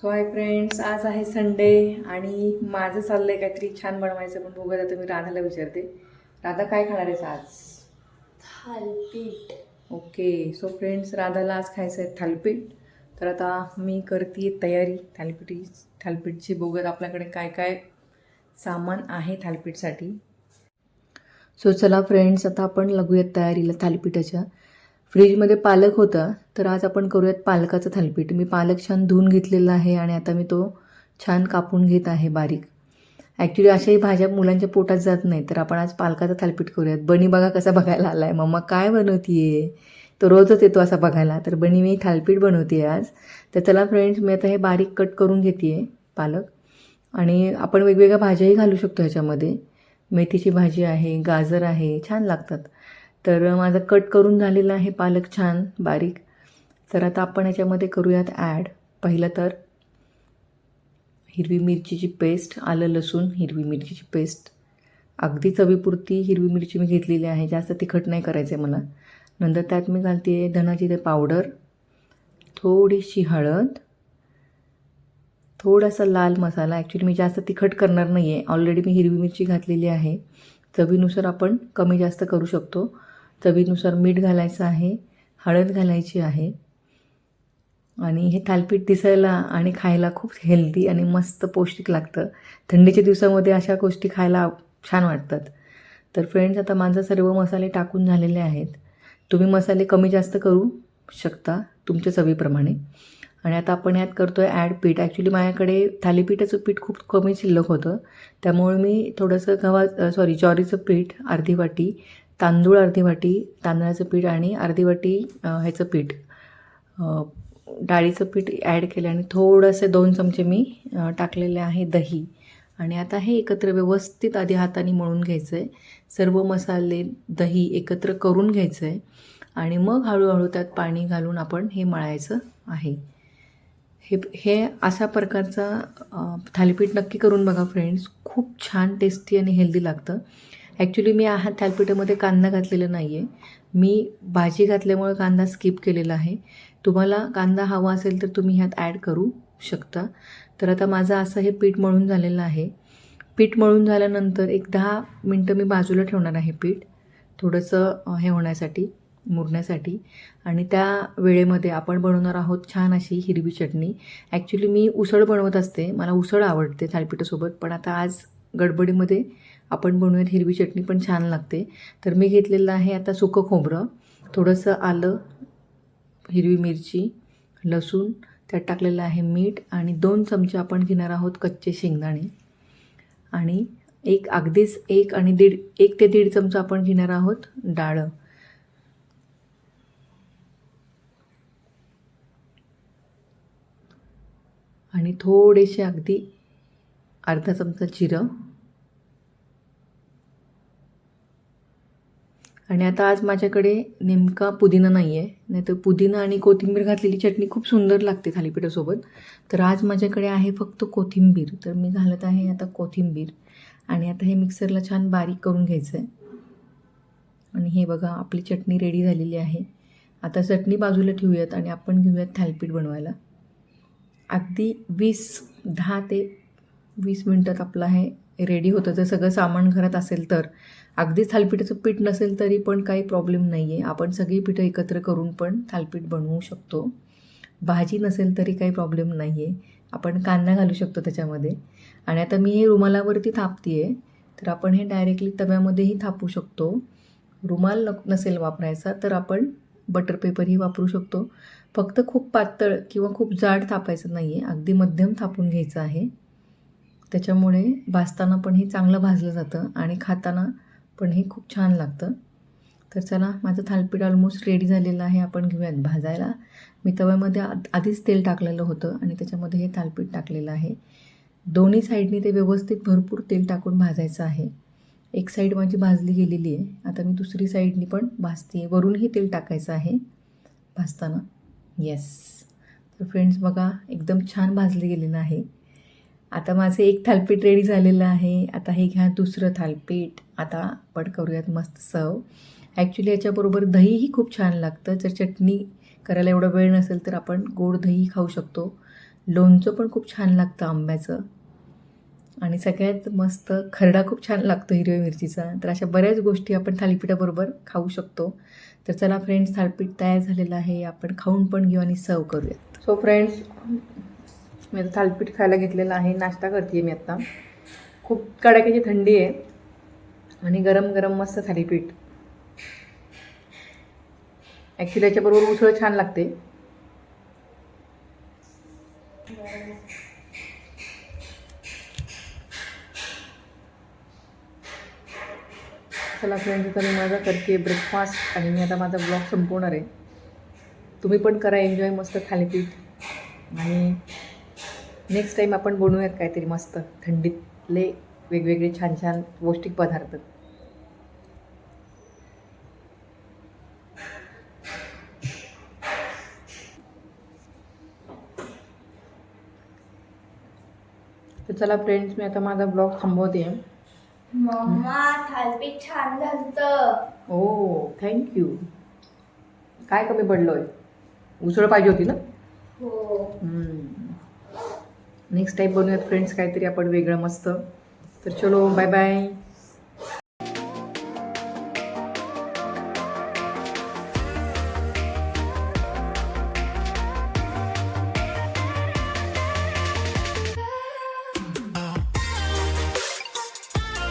So hi friends आज आहे Sunday आणि माझं चाललंय काहीतरी छान बनवायचं पण बघूया आता मी राधाला विचारते. राधा काय खाणार आहेस आज? थालपीठ. ओके सो फ्रेंड्स राधाला आज खायचं आहे थालीपीठ. तर आता मी करते तयारी थालीपीठी थालीपीठची बघूयात आपल्याकडे काय काय सामान आहे थालीपीठसाठी. सो चला फ्रेंड्स आता आपण लागूयात तयारीला थालीपीठाच्या. फ्रीजमध्ये पालक होता तर आज आपण करूयात पालकाचं थालीपीठ. मी पालक छान धुवून घेतलेला आहे आणि आता मी तो छान कापून घेत आहे बारीक. ॲक्च्युली अशाही भाज्या मुलांच्या पोटात जात नाही तर आपण आज पालकाचं थालीपीठ करूयात. बनी बघा कसा बघायला आला आहे मम्मा काय बनवतीये? तो रोजच येतो असा बघायला. तर बनी मी थालीपीठ बनवते आज. तर चला फ्रेंड्स मी आता हे बारीक कट करून घेते आहे पालक. आणि आपण वेगवेगळ्या भाज्याही घालू शकतो ह्याच्यामध्ये. मेथीची भाजी आहे गाजर आहे छान लागतात. तर माझं कट करून झालेलं आहे पालक छान बारीक. तर आता आपण याच्यामध्ये करूयात ॲड पहिलं तर हिरवी मिरचीची पेस्ट आलं लसूण हिरवी मिरचीची पेस्ट अगदी चवीपुरती हिरवी मिरची मी घेतलेली आहे जास्त तिखट नाही करायचं आहे मला. नंतर त्यात मी घालते आहे धनाची ते पावडर थोडीशी हळद थोडासा लाल मसाला. ॲक्च्युली मी जास्त तिखट करणार नाही आहे ऑलरेडी मी हिरवी मिरची घातलेली आहे. चवीनुसार आपण कमी जास्त करू शकतो. चवीनुसार मीठ घालायचं आहे हळद घालायची आहे. आणि हे थालपीठ दिसायला आणि खायला खूप हेल्दी आणि मस्त पौष्टिक लागतं. थंडीच्या दिवसामध्ये अशा गोष्टी खायला छान वाटतात. तर फ्रेंड्स आता माझं सर्व मसाले टाकून झालेले आहेत. तुम्ही मसाले कमी जास्त करू शकता तुमच्या चवीप्रमाणे. आणि आता आपण यात करतो आहे ॲड पीठ. ॲक्च्युली माझ्याकडे थालीपीठाचं पीठ खूप कमी शिल्लक होतं. त्यामुळे मी थोडंसं गव्हा सॉरी ज्वारीचं पीठ अर्धी वाटी तांदूळ अर्धी वाटी तांदळाचं पीठ आणि अर्धी वाटी ह्याचं पीठ. डाळीचं पीठ ॲड केलं आणि थोडंसे दोन चमचे मी टाकलेले आहे दही. आणि आता हे एकत्र व्यवस्थित आधी हाताने मळून घ्यायचं आहे सर्व मसाले दही एकत्र करून घ्यायचं आहे आणि मग हळूहळू त्यात पाणी घालून आपण हे मळायचं आहे. हे हे अशा प्रकारचा थालीपीठ नक्की करून बघा फ्रेंड्स. खूप छान टेस्टी आणि हेल्दी लागतं. ॲक्च्युली मी हा थालपिठामध्ये कांदा घातलेला नाही आहे मी भाजी घातल्यामुळे कांदा स्किप केलेला आहे. तुम्हाला कांदा हवा असेल तर तुम्ही ह्यात ॲड करू शकता. तर आता माझं असं हे पीठ मळून झालेलं आहे. पीठ मळून झाल्यानंतर एक दहा मिनटं मी बाजूला ठेवणार आहे पीठ. थोडंसं हे होण्यासाठी मुरण्यासाठी. आणि त्या वेळेमध्ये आपण बनवणार आहोत छान अशी हिरवी चटणी. ॲक्च्युली मी उसळ बनवत असते. मला उसळ आवडते थालपिठासोबत. पण आता आज गडबडीमध्ये आपण बनवूयात हिरवी चटणी पण छान लागते. तर मी घेतलेलं आहे आता सुकं खोबरं. थोडंसं आलं हिरवी मिरची लसूण त्यात टाकलेलं आहे मीठ आणि दोन चमचे आपण घेणार आहोत कच्चे शेंगदाणे. आणि एक अगदीच एक आणि दीड एक ते दीड चमचा आपण घेणार आहोत डाळं. आणि थोडेसे अगदी अर्धा चमचा जिरं. आणि आता आज माझ्याकडे नेमका पुदिना नाही आहे नाही तर पुदिना आणि कोथिंबीर घातलेली चटणी खूप सुंदर लागते थालीपीठासोबत. तर आज माझ्याकडे आहे फक्त कोथिंबीर. तर मी घालत आहे आता कोथिंबीर. आणि आता हे मिक्सरला छान बारीक करून घ्यायचं आहे आणि हे बघा आपली चटणी रेडी झालेली आहे. आता चटणी बाजूला ठेवूयात आणि आपण घेऊयात थालीपीठ बनवायला. अगदी वीस दहा ते वीस मिनटात आपलं हे रेडी होतं. जर सगळं सामान घरात असेल तर. अगदीच थालपीठाचं पीठ नसेल तरी पण काही प्रॉब्लेम नाही आहे आपण सगळी पिठं एकत्र करून पण थालपीठ बनवू शकतो. भाजी नसेल तरी काही प्रॉब्लेम नाही आहे आपण कांदा घालू शकतो त्याच्यामध्ये. आणि आता मी हे रुमालावरती थापते आहे तर आपण हे डायरेक्टली तव्यामध्येही थापू शकतो. रुमाल न नसेल वापरायचा तर आपण बटर पेपरही वापरू शकतो. फक्त खूप पातळ किंवा खूप जाड थापायचं नाही आहे अगदी मध्यम थापून घ्यायचं आहे. त्याच्यामुळे भाजताना पण हे चांगलं भाजलं जातं आणि खाताना पण हे खूप छान लागतं. तर चला माझं थालपीठ ऑलमोस्ट रेडी झालेलं आहे. आपण घेऊयात भाजायला. मी तव्यामध्ये आ आधीच तेल टाकलेलं होतं आणि त्याच्यामध्ये हे थालपीठ टाकलेलं आहे. दोन्ही साईडनी ते व्यवस्थित भरपूर तेल टाकून भाजायचं आहे. एक साईड माझी भाजली गेलेली आहे. आता मी दुसरी साईडनी पण भाजते वरूनही तेल टाकायचं आहे. भाजताना. येस तर फ्रेंड्स बघा एकदम छान भाजलं गेलेलं आहे. आता माझं एक थालपीठ रेडी झालेलं आहे. आता हे घ्या दुसरं थालपीठ. आता आपण करूयात मस्त सव ॲक्च्युली याच्याबरोबर दहीही खूप छान लागतं. जर चटणी करायला एवढा वेळ नसेल तर आपण गोड दही खाऊ शकतो. लोणचं पण खूप छान लागतं आंब्याचं. आणि सगळ्यात मस्त खरडा खूप छान लागतो हिरव्या मिरचीचा. तर अशा बऱ्याच गोष्टी आपण थालीपीठाबरोबर खाऊ शकतो. तर चला फ्रेंड्स थालीपीठ तयार झालेलं आहे. आपण खाऊन पण घेऊ आणि सर्व करूयात. सो फ्रेंड्स मी आता थालीपीठ खायला घेतलेलं आहे नाश्ता करते मी आत्ता खूप कडाक्याची थंडी आहे आणि गरम गरम मस्त थालीपीठ. ॲक्च्युली याच्याबरोबर उसळ छान लागते. चला फ्रेंड्स आता मी माझा करते ब्रेकफास्ट आणि मी आता माझा ब्लॉग संपवणार आहे. तुम्ही पण करा एन्जॉय मस्त थालीपीठ. आणि नेक्स्ट टाईम आपण बनवूयात काहीतरी मस्त थंडीतले वेगवेगळे छान छान पौष्टिक पदार्थ. तर चला फ्रेंड्स मी आता माझा ब्लॉग थांबवते. मम्मा थालपीठ छान झालत. ओ थँक्यू काय कमी पडलं आहे उसळ पाहिजे होती ना? हो. नेक्स्ट टाईप बनवूयात फ्रेंड्स काहीतरी आपण वेगळं मस्त. तर चलो बाय बाय